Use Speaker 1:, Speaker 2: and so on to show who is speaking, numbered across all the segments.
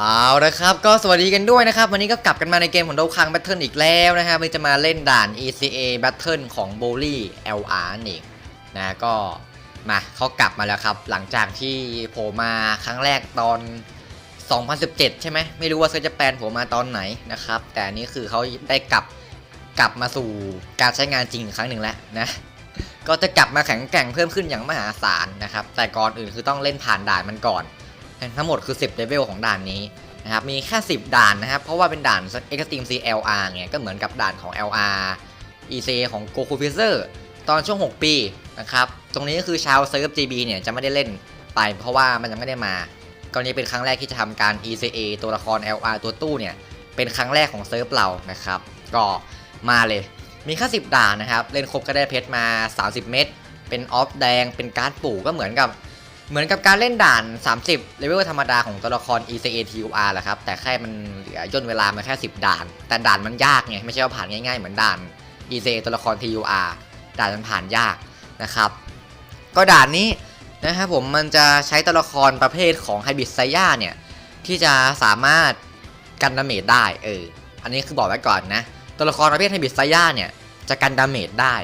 Speaker 1: เอาละครับก็สวัสดีกันด้วยนะครับ วันนี้ก็กลับกันมาในเกมของโดคังแบทเทิลอีกแล้วนะครับวันจะมาเล่นด่าน ECA Battle ของ b o l l y LR นั่นเองนะก็มาเขากลับมาแล้วครับ หลังจากที่โผล่มาครั้งแรกตอน 2017 ใช่ไหมไม่รู้ว่าเขาจะแปลนโผล่มาตอนไหนนะครับ แต่นี้คือเขาได้กลับกลับมาสู่การใช้งานจริงครั้งหนึ่งแล้วนะก็จะกลับมาแข็งแกร่งเพิ่มขึ้นอย่างมหาศาลนะครับแต่ก่อนอื่นคือต้องเล่นผ่านด่านมันก่อน ทั้งหมดคือ 10เลเวลของด่านนี้นะครับมีแค่ 10 ด่านนะครับ เพราะว่าเป็นด่าน Extreme CLR เนี่ยก็เหมือนกับด่านของ LR EC ของ Goku Freezer ตอนช่วง 6 ปีนะครับตรงนี้ก็คือชาวเซิร์ฟ GB เนี่ยจะไม่ได้เล่นไป เพราะว่ามันยังไม่ได้มาก็นี้เป็นครั้งแรกที่จะทำการ ECA ตัวละคร LR ตัวตู้เนี่ยเป็นครั้งแรกของเซิร์ฟเรานะครับก็มาเลยมีแค่10 ด่านนะครับ เล่นครบก็ได้เพชรมา 30 เม็ดเป็นออฟแดงเป็นการ์ดปู่ก็เหมือนกับ เหมือนกับการเล่นด่าน 30 เลเวลธรรมดาของตัวละคร ECA TUR แหละครับ แต่แค่มันเหลือย่นเวลามาแค่ 10 ด่าน แต่ด่านมันยากไง ไม่ใช่ว่าผ่านง่ายๆ เหมือนด่าน ECA ตัวละคร TUR ด่านมันผ่านยากนะครับ ก็ด่านนี้นะครับผมมันจะใช้ตัวละครประเภทของไฮบิดไซย่าเนี่ย ที่จะสามารถกันดาเมจได้เอออันนี้คือบอกไว้ก่อนนะ ตัวละครประเภทไฮบิดไซย่าเนี่ยจะกันดาเมจได้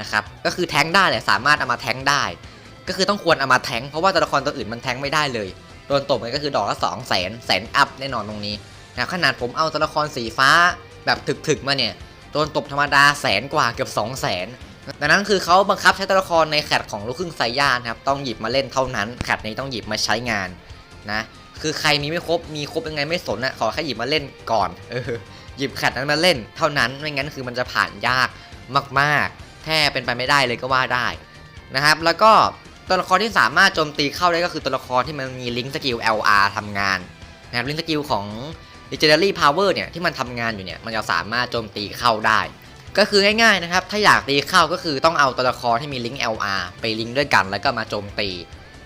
Speaker 1: นะครับก็คือแทงได้แหละสามารถเอามาแทงได้ ก็คือต้องควรเอามาแทงเพราะว่าตัวละครตัวอื่นมันแทงไม่ได้เลย โดนตบมันก็คือดอกละสองแสนแสนอัพแน่นอนตรงนี้นะขนาดผมเอาตัวละครสีฟ้าแบบถึกๆมาเนี่ยโดนตบธรรมดาแสนกว่าเกือบ2 0 0แสนดังนั้นคือเขาบังคับใช้ตัวละครในแคตของลูกครึ่งไซย่านครับต้องหยิบมาเล่นเท่านั้นแคตนี้ต้องหยิบมาใช้งานนะคือใครมีไม่ครบมีครบยังไงไม่สนนะขอแค่หยิบมาเล่นก่อนเออหยิบแคตนั้นมาเล่นเท่านั้นไม่งั้นคือมันจะผ่านยากมากๆ แทบเป็นไปไม่ได้เลยก็ว่าได้นะครับ แล้วก็ ตัวละครที่สามารถโจมตีเข้าได้ก็คือตัวละครที่มันมีลิงก์สกิล LR ทำงานนะครับลิงก์สกิลของ Legendary Power เนี่ยที่มันทำงานอยู่เนี่ยมันจะสามารถโจมตีเข้าได้ ก็คือง่ายๆนะครับ ถ้าอยากตีเข้าก็คือต้องเอาตัวละครที่มีลิงก์ LR ไปลิงก์ด้วยกันแล้วก็มาโจมตี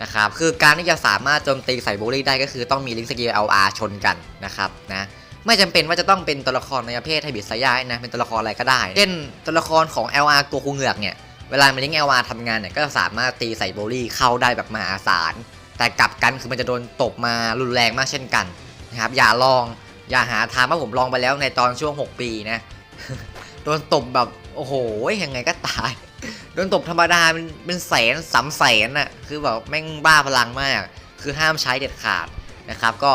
Speaker 1: นะครับคือการที่จะสามารถโจมตีใส่โบลี่ได้ก็คือต้องมีลิงก์สกิล LR ชนกันนะครับนะไม่จำเป็นว่าจะต้องเป็นตัวละครในประเภทไฮบิดไซยานะเป็นตัวละครอะไรก็ได้ เช่นตัวละครของ LR โกคูเหงือกเนี่ย เวลามันลิงก์ LR ทำงานเนี่ยก็สามารถตีใส่โบลี่เข้าได้แบบมหาศาล แต่กลับกันคือมันจะโดนตบมารุนแรงมากเช่นกันนะครับอย่าลองอย่าหาทางว่าผมลองไปแล้วในตอนช่วง 6 ปีนะโดนตบแบบโอ้โหยังไงก็ตายโดนตบธรรมดาเป็นเป็นแสนสามแสนน่ะคือแบบแม่งบ้าพลังมาก คือห้ามใช้เด็ดขาดนะครับ ก็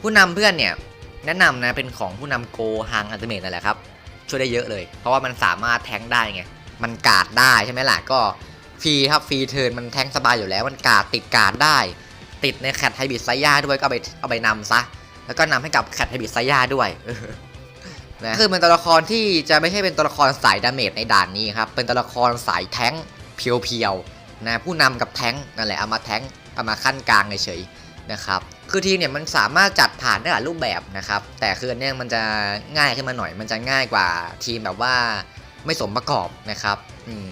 Speaker 1: ผู้นำเพื่อนเนี่ย แนะนำนะเป็นของผู้นำโกฮังอัลติเมทนั่นแหละครับ ช่วยได้เยอะเลย เพราะว่ามันสามารถแทงได้ไง มันกาดได้ใช่ไหมล่ะก็ฟรีครับฟรีเทิร์นมันแทงสบายอยู่แล้ว มันกาดติดกาดได้ ติดในแคทไฮบิดไซย่าด้วยก็เอาไปเอาไปนำซะ แล้วก็นำให้กับแคทไฮบิดไซย่าด้วยนะคือเป็นตัวละครที่จะไม่ใช่เป็นตัวละครสายดาเมจในด่านนี้ครับเป็นตัวละครสายแทงเพียวๆนะผู้นำกับแทงนั่นแหละเอามาแทงเอามาขั้นกลางเฉยๆนะครับคือทีเนี่ยมันสามารถจัดผ่านได้หลายรูปแบบนะครับแต่คืออันเนี้ยมันจะง่ายขึ้นมาหน่อยมันจะง่ายกว่าทีมแบบว่า ไม่สมประกอบนะครับอืม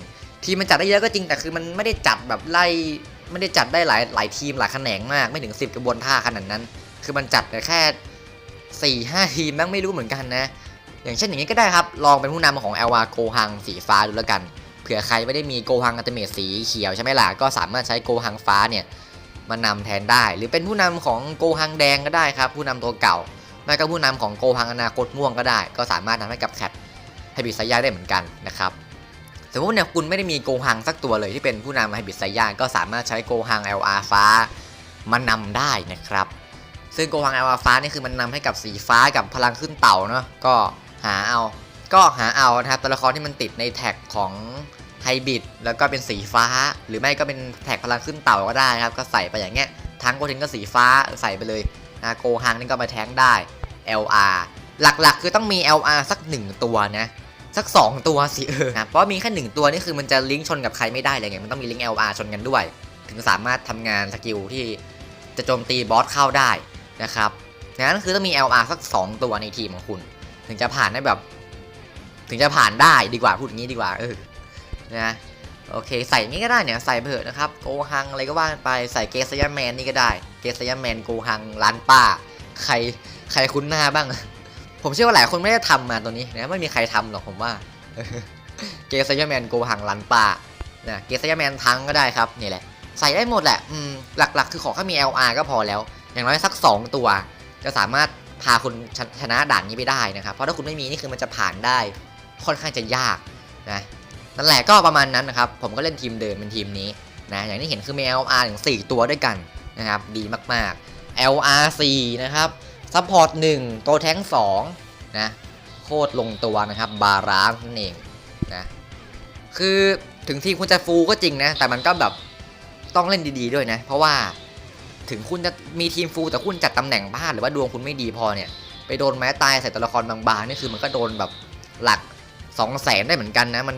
Speaker 1: ทีมมันจัดได้เยอะก็จริงแต่คือมันไม่ได้จัดแบบไล่ไม่ได้จัดได้หลายหลายทีมหลายแขนงมากไม่ถึง 10 กระบวนท่าขนาดนั้น คือมันจัดแต่แค่ 4 5 ทีมแม่งไม่รู้เหมือนกันนะ อย่างเช่นอย่างนี้ก็ได้ครับ ลองเป็นผู้นำของ l อลวาโกฮังสีฟ้าดูแล้วกัน เผื่อใครไม่ได้มีโกฮังอัลติเมทสีเขียวใช่ไหมล่ะ ก็สามารถใช้โกฮังฟ้าเนี่ยมานำแทนได้ หรือเป็นผู้นำของโกฮังแดงก็ได้ครับ ผู้นำตัวเก่าไม่ก็ผู้นำของโกฮังอนาคตม่วงก็ได้ ก็สามารถทำให้กับแคท ไฮบิดไซย่าได้เหมือนกันนะครับสมมติเนี่ยคุณไม่ได้มีโกฮังสักตัวเลยที่เป็นผู้นำไฮบิดไซย่าก็สามารถใช้โกฮัง LR ฟ้ามานำได้นะครับ ซึ่งโกฮัง LR ฟ้านี่คือมันนำให้กับสีฟ้ากับพลังขึ้นเต่าเนาะก็หาเอา ก็หาเอานะครับตัวละครที่มันติดในแท็กของไฮบิดแล้วก็เป็นสีฟ้า หรือไม่ก็เป็นแท็กพลังขึ้นเต่าก็ได้ครับก็ใส่ไปอย่างเงี้ยทั้งโกทินก็สีฟ้าใส่ไปเลยนะโกฮังนี่ก็มาแทงได้ LR หลักๆ คือต้องมี LR สัก 1 ตัวนะ สัก 2 ตัวสิเออนะเพราะมีแค่1ตัวนี่คือมันจะลิงก์ชนกับใครไม่ได้เลยไงมันต้องมีลิงก์ LR ชนกันด้วย ถึงสามารถทำงานสกิลที่จะโจมตีบอสเข้าได้นะครับงั้นคือต้องมี LR สัก 2 ตัวในทีมของคุณ ถึงจะผ่านได้แบบ ถึงจะผ่านได้ดีกว่าพูดอย่างนี้ดีกว่าเออนะโอเค ใส่นี้ก็ได้เนี่ยใส่ไปเถอะนะครับโกฮังอะไรก็ว่าไปใส่เกสยาแมนนี่ก็ได้ เกสยาแมนโกฮังร้านป้า ใครใครคุ้นหน้าบ้าง ผมเชื่อว่าหลายคนไม่ได้ทำมาตัวนี้นะไม่มีใครทำหรอกผมว่าเกสยแมนโกฮังร้านป้านะเกสยแมนทั้งก็ได้ครับนี่แหละ ใส่ได้หมดแหละอืมหลักๆ คือขอแค่มี LR ก็พอแล้ว อย่างน้อยสัก 2 ตัว จะสามารถพาคุณชชนะด่านนี้ไปได้นะครับ เพราะถ้าคุณไม่มีนี่คือมันจะผ่านได้ ค่อนข้างจะยากนะนั่นแหละก็ประมาณนั้นนะครับ ผมก็เล่นทีมเดิมเป็นทีมนี้นะอย่างที่เห็นคือมี LR ถึง4ตัวด้วยกันนะครับดีมากๆ LR 4นะครับ ซัพพอร์ต1ตัวแท้ง2นะโคตรลงตัวนะครับ บาลานนั่นเองนะคือถึงทีมคุณจะฟูลก็จริงนะ แต่มันก็แบบต้องเล่นดีๆด้วยนะ เพราะว่าถึงคุณจะมีทีมฟูลแต่คุณจัดตำแหน่งพลาดหรือว่าดวงคุณไม่ดีพอเนี่ย ไปโดนไม้ตายใส่ตัวละครบางๆนี่คือมันก็โดนแบบหลัก2 0 0แสนได้เหมือนกันนะมัน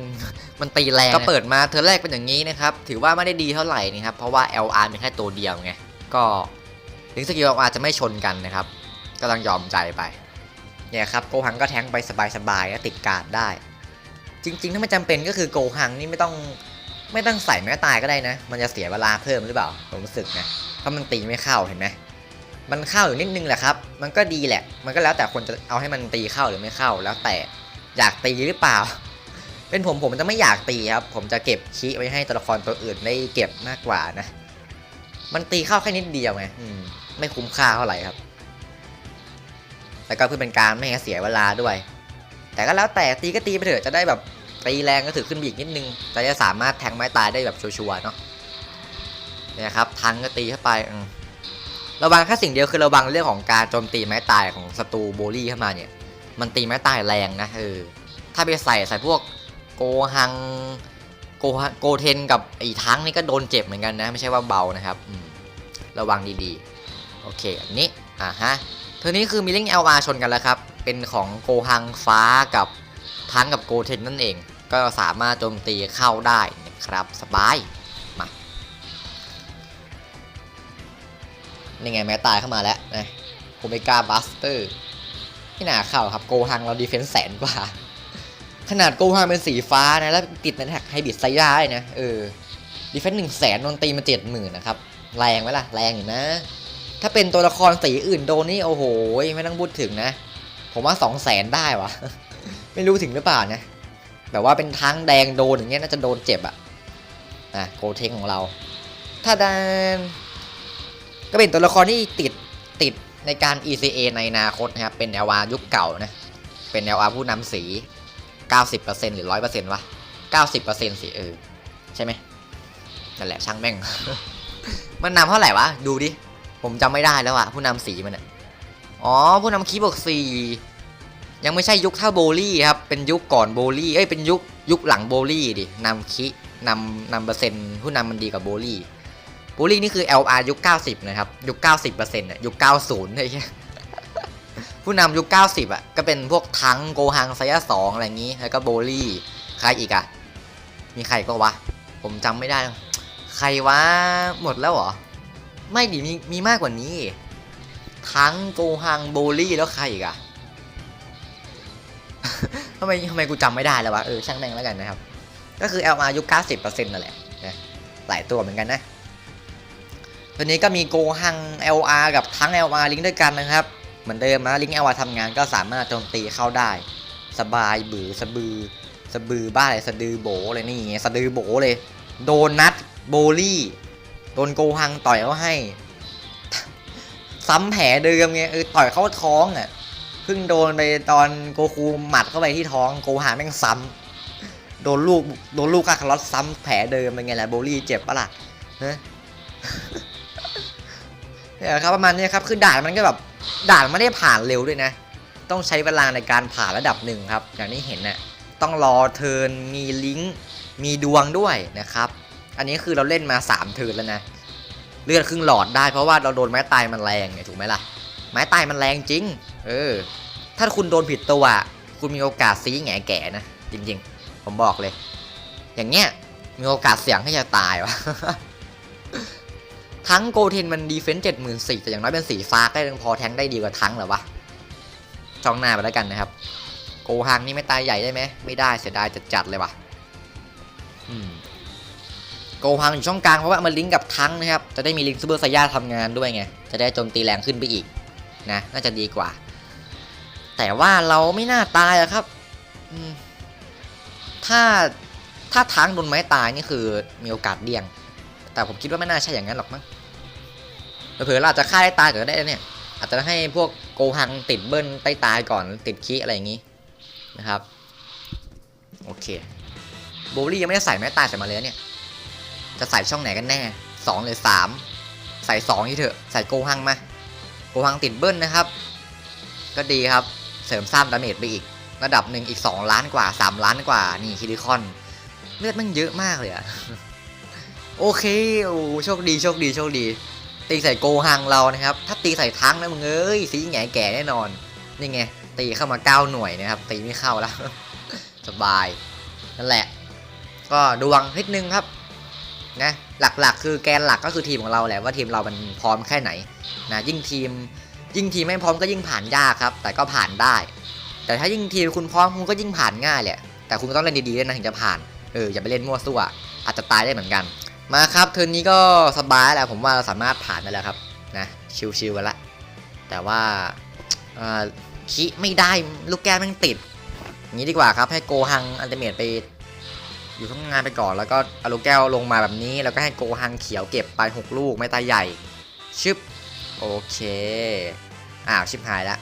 Speaker 1: มันตีแรงก็เปิดมาเธอแรกเป็นอย่างนี้นะครับ ถือว่าไม่ได้ดีเท่าไหร่นะครับ เพราะว่า LR มีแค่ตัวเดียวไง ก็ถึงสกิล LR จะไม่ชนกันนะครับ ก็ต้องยอมใจไป เนี่ยครับโกหังก็แทงไปสบายๆนะติดการ์ดได้ จริง ๆ ถ้าไม่จำเป็นก็คือโกหังนี่ไม่ต้องไม่ต้องใส่แม้ตายก็ได้นะ มันจะเสียเวลาเพิ่มหรือเปล่า ผมรู้สึกนะเพราะมันตีไม่เข้าเห็นไหมมันเข้าอยู่นิดนึงแหละครับ มันก็ดีแหละ มันก็แล้วแต่คนจะเอาให้มันตีเข้าหรือไม่เข้า แล้วแต่อยากตีหรือเปล่า เป็นผมผมจะไม่อยากตีครับ ผมจะเก็บคีไว้ให้ตัวละครตัวอื่นได้เก็บมากกว่านะ มันตีเข้าแค่นิดเดียวไงไม่คุ้มค่าเท่าไหร่ครับ แต่ก็เพื่อเป็นการไม่ให้เสียเวลาด้วย แต่ก็แล้วแต่ตีก็ตีไปเถอะจะได้แบบตีแรงก็ถือขึ้นบีกนิดนึงแต่จะสามารถแทงไม้ตายได้แบบชัวร์เนาะเนี่ยครับทันก็ตีเข้าไประวังแค่สิ่งเดียวคือระวังเรื่องของการโจมตีไม้ตายของศัตรูโบลี่เข้ามาเนี่ย มันตีไม้ตายแรงนะเออถ้าไปใส่ใส่พวกโกหังโกฮังโกเทนกับไอ้ทั้งนี่ก็โดนเจ็บเหมือนกันนะ ไม่ใช่ว่าเบานะครับระวังดีๆ โอเคอันนี้อ่าฮะ ทอนี้คือมีลิง LR ชนกันแล้วครับ เป็นของโกหังฟ้ากับทั้งกับโกเทนนั่นเอง ก็สามารถโจมตีเข้าได้นะครับสบายมานี่ไงแม้ตายเข้ามาแล้วนะโอเมก้าบัสเตอร์ที่หนาเข้าครับโกฮังเราดีเฟนส์แสนกว่า ขนาดโกฮังเป็นสีฟ้านะ แล้วติดในแท็กไฮบิดไซย่าได้นะ เออดีเฟนส์หนึ่งแสนโดนตีมาเจ็ดหมื่นนะครับ แรงไหมล่ะ แรงอยู่นะ ถ้าเป็นตัวละครสีอื่นโดนนี่โอ้โหไม่ต้องพูดถึงนะ ผมว่าสองแสนได้วะไม่รู้ถึงหรือเปล่านะแบบว่าเป็นทั้งแดงโดนอย่างเงี้ยน่าจะโดนเจ็บอะอะโกเทงของเรา ถ้าดานก็เป็นตัวละครที่ติดติดในการ ECA ในอนาคตนะครับ เป็น LR ยุคเก่านะ เป็น LR ผู้นำสี 90%หรือ 100%วะ 90%สิเออ ใช่ไหมนั่นแหละช่างแม่ง มันนำเท่าไหร่วะ ดูดิ ผมจำไม่ได้แล้วอะผู้นำสีมันอะอ๋อผู้นำคีบวกสี่ยังไม่ใช่ยุคเท่าโบลี่ครับ เป็นยุคก่อนโบลี่ เอ้ย เป็นยุคยุคหลังโบลี่ดินำคีนำนำเปอร์เซ็นต์ผู้นำมันดีกว่าโบลี่ โบลี่นี่คือ LR ยุค 90 นะครับ ยุค 90%อะยุค 90ไอ้เหี้ยผู้นำยุค 90 อะ ก็เป็นพวกทังโกฮังไซยะสองอะไรอย่างนี้ แล้วก็โบลี่ ใครอีกอะ มีใครก็วะ ผมจำไม่ได้ ใครวะ หมดแล้วเหรอ ไม่ดิมีมีมากกว่านี้ ทั้งโกฮังโบลี่แล้วใครอีกอะทำไมทำไมกูจำไม่ได้แล้ววะเออช่างแม่งแล้วกันนะครับ ก็คือ LR ยุค90%นั่นแหละนะหลายตัวเหมือนกันนะ ตัวนี้ก็มีโกฮัง LR กับทั้ง LR ลิงก์ด้วยกันนะครับ เหมือนเดิมนะลิงก์ LR ทำงานก็สามารถโจมตีเข้าได้ สบายบือสบือสบือบ้าอะไรสะดือโบเลยนี่ไงสะดือโบเลย โดนนัดโบลี่ โดนโกฮังต่อยเขาให้ ซ้ำแผลเดิมไงเออต่อยเข้าท้องอะเพิ่งโดนไปตอนโกคูหมัดเข้าไปที่ท้องโกฮังแม่งซ้ำโดนลูกโดนลูกคาคาร์ลอสซ้ำแผลเดิมเป็นไงล่ะโบลี่เจ็บปะล่ะฮะเนี่ยครับประมาณนี้ครับคือด่านมันก็แบบด่านไม่ได้ผ่านเร็วด้วยนะ ต้องใช้เวลาในการผ่านระดับหนึ่งครับ อย่างที่เห็นนะ่ะต้องรอเทินมีลิงก์มีดวงด้วยนะครับ อันนี้คือเราเล่นมา3เทิร์นแล้วนะเลือดครึ่งหลอดได้เพราะว่าเราโดนไม้ตายมันแรงไงถูกไหมล่ะ ไม้ตายมันแรงจริง เออ ถ้าคุณโดนผิดตัวคุณมีโอกาสซีแง่แก่นะจริง ๆ ผมบอกเลย อย่างเงี้ยมีโอกาสเสี่ยงที่จะตายวะทั้งโกเทนมันดีเฟนส์เจ็ดหมื่นสี่แต่อย่างน้อยเป็นสีฟ้าก็ยังพอแทงได้ดีกว่าทั้งเหรอวะช่องหน้าไปแล้วกันนะครับ โกฮังนี่ไม่ตายใหญ่ได้ไหมไม่ได้เสียดายจัดๆเลยวะอืม โกฮังอยู่ช่องกลางเพราะว่ามันลิงก์กับทั้งนะครับ จะได้มีลิงก์ซูเปอร์ไซย่าทำงานด้วยไง จะได้โจมตีแรงขึ้นไปอีกนะน่าจะดีกว่า แต่ว่าเราไม่น่าตายอะครับถ้าถ้าทั้งโดนไม้ตายนี่คือมีโอกาสเดี่ยง แต่ผมคิดว่าไม่น่าใช่อย่างนั้นหรอกมั้งเผื่อเราอาจจะฆ่าได้ตายก็ได้เนี่ย อาจจะให้พวกโกหังติดเบิ้ลใต้ตายก่อนติดคีอะไรอย่างนี้นะครับ โอเคโบลี่ยังไม่ได้ใส่แม้ตายใส่มาเลยเนี่ย จะใส่ช่องไหนกันแน่สองหรือสามใส่สองที่เถอะใส่โกหังมาโกหังติดเบิ้ลนะครับ ก็ดีครับเสริมซ้ำดาเมจไปอีก ระดับหนึ่งอีก 2 ล้านกว่า 3 ล้านกว่านี่คิริคอน เลือดมันเยอะมากเลยอะโอเคโอ้โชคดีโชคดีโชคดี ตีใส่โกหังเรานะครับ ถ้าตีใส่ทั้งนะมึงเอ้ยสีแง่แก่แน่นอนนี่ไงตีเข้ามา 9 หน่วยนะครับ ตีไม่เข้าแล้ว สบาย นั่นแหละ ก็ดวงนิดนึงครับ นะหลักๆ คือแกนหลักก็คือทีมของเราแหละว่าทีมเรามันพร้อมแค่ไหนนะยิ่งทีม ยิ่งทีมไม่พร้อมก็ยิ่งผ่านยากครับ แต่ก็ผ่านได้ แต่ถ้ายิ่งทีมคุณพร้อมคุณก็ยิ่งผ่านง่ายแหละแต่คุณก็ต้องเล่นดีๆด้วยนะถึงจะผ่านเอออย่าไปเล่นมั่วซั่วอาจจะตายได้เหมือนกัน มาครับเทิร์นนี้ก็สบายแล้วผมว่าเราสามารถผ่านได้แล้วครับนะชิวๆกันละแต่ว่าเอ่อคิไม่ได้ลูกแก้วแมันติดงนี้ดีกว่าครับให้โกฮังอันเตเมตไป อยู่ข้างงานไปก่อนแล้วก็อาลูกแก้วลงมาแบบนี้ แล้วก็ให้โกฮังเขียวเก็บไป 6 ลูกไม่ตายใหญ่ ชึบ โอเค อ้าวชิบหายล้ว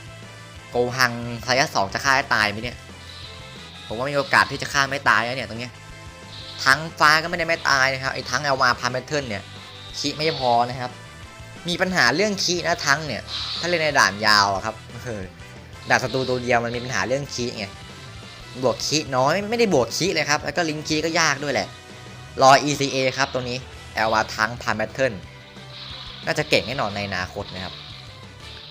Speaker 1: โกฮังไทยสองจะฆ่าให้ตายไหมเนี่ย ผมว่ามีโอกาสที่จะฆ่าไม่ตายนะเนี่ยตรงเนี้ยทั้งฟ้าก็ไม่ได้ไม่ตายนะครับไอ้ทั้งเอลมาพาแมทเทิลเนี่ยคีไม่พอนะครับ มีปัญหาเรื่องคีนะทั้งเนี่ย ถ้าเล่นในด่านยาวอะครับเออด่านศัตรูตัวเดียวมันมีปัญหาเรื่องคีไง บวกคีน้อยไม่ได้บวกคีเลยครับ แล้วก็ลิงคีก็ยากด้วยแหละ รอ ECA ครับตัวนี้เอลวาทั้งพาแมทเทิลน่าจะเก่งแน่นอนในอนาคตนะครับ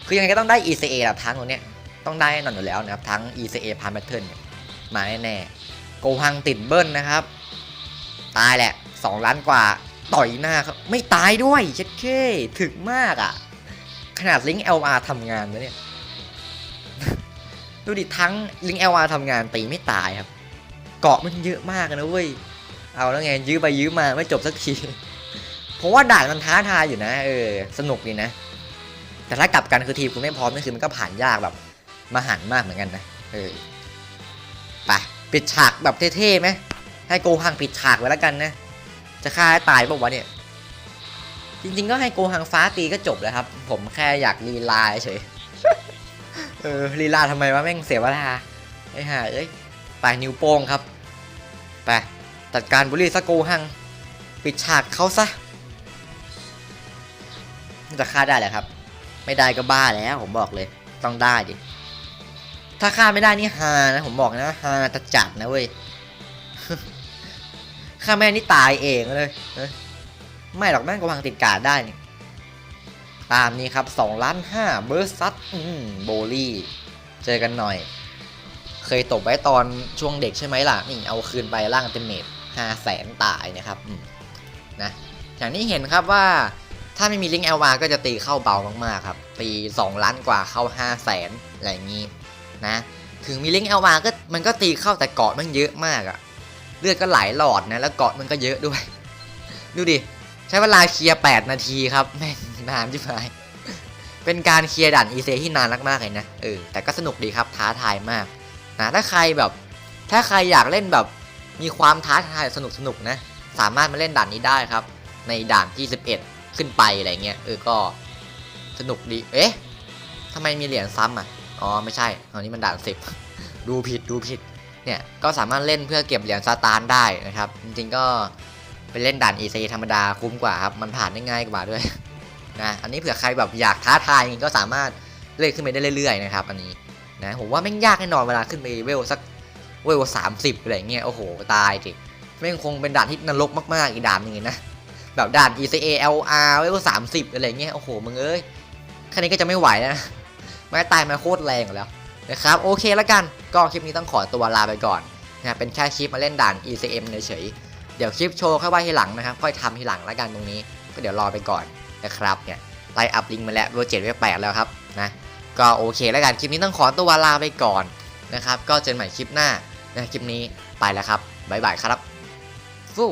Speaker 1: คือยังไงก็ต้องได้ ECA แหละทั้งตัวเนี้ยต้องได้แน่นอนอยู่แล้วนะครับทั้ง ECA พาแมทเทิลเนี่ยมาแน่ๆโกฮังติดเบิ้ลนะครับ ตายแหละ 2 ล้านกว่าต่อยหน้าครับไม่ตายด้วยเช็ดเคถึกมากอะ่ะ ขนาดลิงก์ LR ทำงานนะเนี่ย ดูดิทั้งลิงก์ LR ทำงานตีไม่ตายครับ เกาะมันเยอะมากนะเว้ย เอาแล้วไงยื้อไปยื้อมาไม่จบสักทีเพราะว่าด่านมันท้าทายอยู่นะเออสนุกดีนะ แต่ถ้ากลับกันคือทีมคุณไม่พร้อมนี่คือมันก็ผ่านยากแบบมาหันมากเหมือนกันนะเออไปปิดฉากแบบเท่ๆไหมให้โกหังปิดฉากไว้แล้วกันนะ จะฆ่าให้ตายป่าวะเนี่ยจริงๆก็ให้โกหังฟ้าตีก็จบแล้วครับ ผมแค่อยากลีลาเฉย เออลีลาทำไมวะแม่งเสียเวลาไอ้ห่าเอ้ยไปนิ้วโป้งครับไปจัดการบุรีสะโกหังปิดฉากเขาซะจะฆ่าได้แหละครับ ไม่ได้ก็บ้าแล้วผมบอกเลยต้องได้ดิถ้าฆ่าไม่ได้นี่ฮานะผมบอกนะฮาจะจัดนะเว้ยข้าแม่นี่ตายเองเลยไม่หรอกแม่งก็วางติดการ์ดได้นี่ ตามนี้ครับ2ล้าน5เบอร์ซัตอืมโบลี่ เจอกันหน่อย เคยตบไว้ตอนช่วงเด็กใช่ไหมล่ะ นี่เอาคืนไปล่างเต็มเมตห้าแสนตายนะครับนะอย่างที่เห็นครับว่าถ้าไม่มีลิงก์ LR ก็จะตีเข้าเบามากๆครับ ตี 2 ล้านกว่าเข้า 5 0 0แสนอะไรอย่างนี้นะ ถึงมีลิงก์ LR ก็มันก็ตีเข้าแต่เกาะมันเยอะมากอะเลือดก็ไหลหลอดนะ แล้วเกาะมันก็เยอะด้วย ดูดิ ใช้เวลาเคลียร์ 8 นาทีครับแม่ง นานจิบหายเป็นการเคลียร์ด่าน EC ที่นานมากๆเลยนะเออแต่ก็สนุกดีครับท้าทายมากนะถ้าใครแบบ ถ้าใครอยากเล่นแบบมีความท้าทายสนุกๆนะ สามารถมาเล่นด่านนี้ได้ครับ ในด่านที่ 11 ขึ้นไปอะไรเงี้ยเออก็สนุกดีเอ๊ะทำไมมีเหรียญซ้ำอะอ๋อไม่ใช่อันนี้มันด่าน 10 ดูผิดดูผิดเนี่ยก็สามารถเล่นเพื่อเก็บเหรียญซาตานได้นะครับ จริงๆก็ไปเล่นด่าน EC ธรรมดาคุ้มกว่าครับ มันผ่านได้ง่ายกว่าด้วย นะอันนี้เผื่อใครแบบอยากท้าทายก็สามารถเล่นขึ้นไปได้เรื่อยๆนะครับอันนี้นะผมว่าแม่งยากแน่นอนเวลาขึ้นไปเวลสักเวลสามสิบอะไรเงี้ยโอ้โหตายจิแม่งคงเป็นด่านที่นรกมากๆอีกด่านนึงนะแบบด่าน ECA LR เวลสามสิบอะไรเงี้ยโอ้โหมึงเอ้ยแค่นี้ก็จะไม่ไหวนะไม่ตายมาโคตรแรงแล้วนะครับโอเคแล้วกันก็คลิปนี้ต้องขอตัวลาไปก่อนนะเป็นแค่คลิปมาเล่นด่าน ECM เฉยเดี๋ยวคลิปโชว์ค่อยว่าทีหลังนะครับค่อยทำทีหลังแล้วกันตรงนี้ ก็เดี๋ยวรอไปก่อน นะครับเนี่ยไล่อัพลิงมาแล้วเวลเจ็ดเวลแปดแล้วครับนะก็โอเคแล้วกันคลิปนี้ต้องขอตัวลาไปก่อนนะครับก็เจอกันใหม่คลิปหน้านะคลิปนี้ไปแล้วครับบ๊ายบายครับฟู่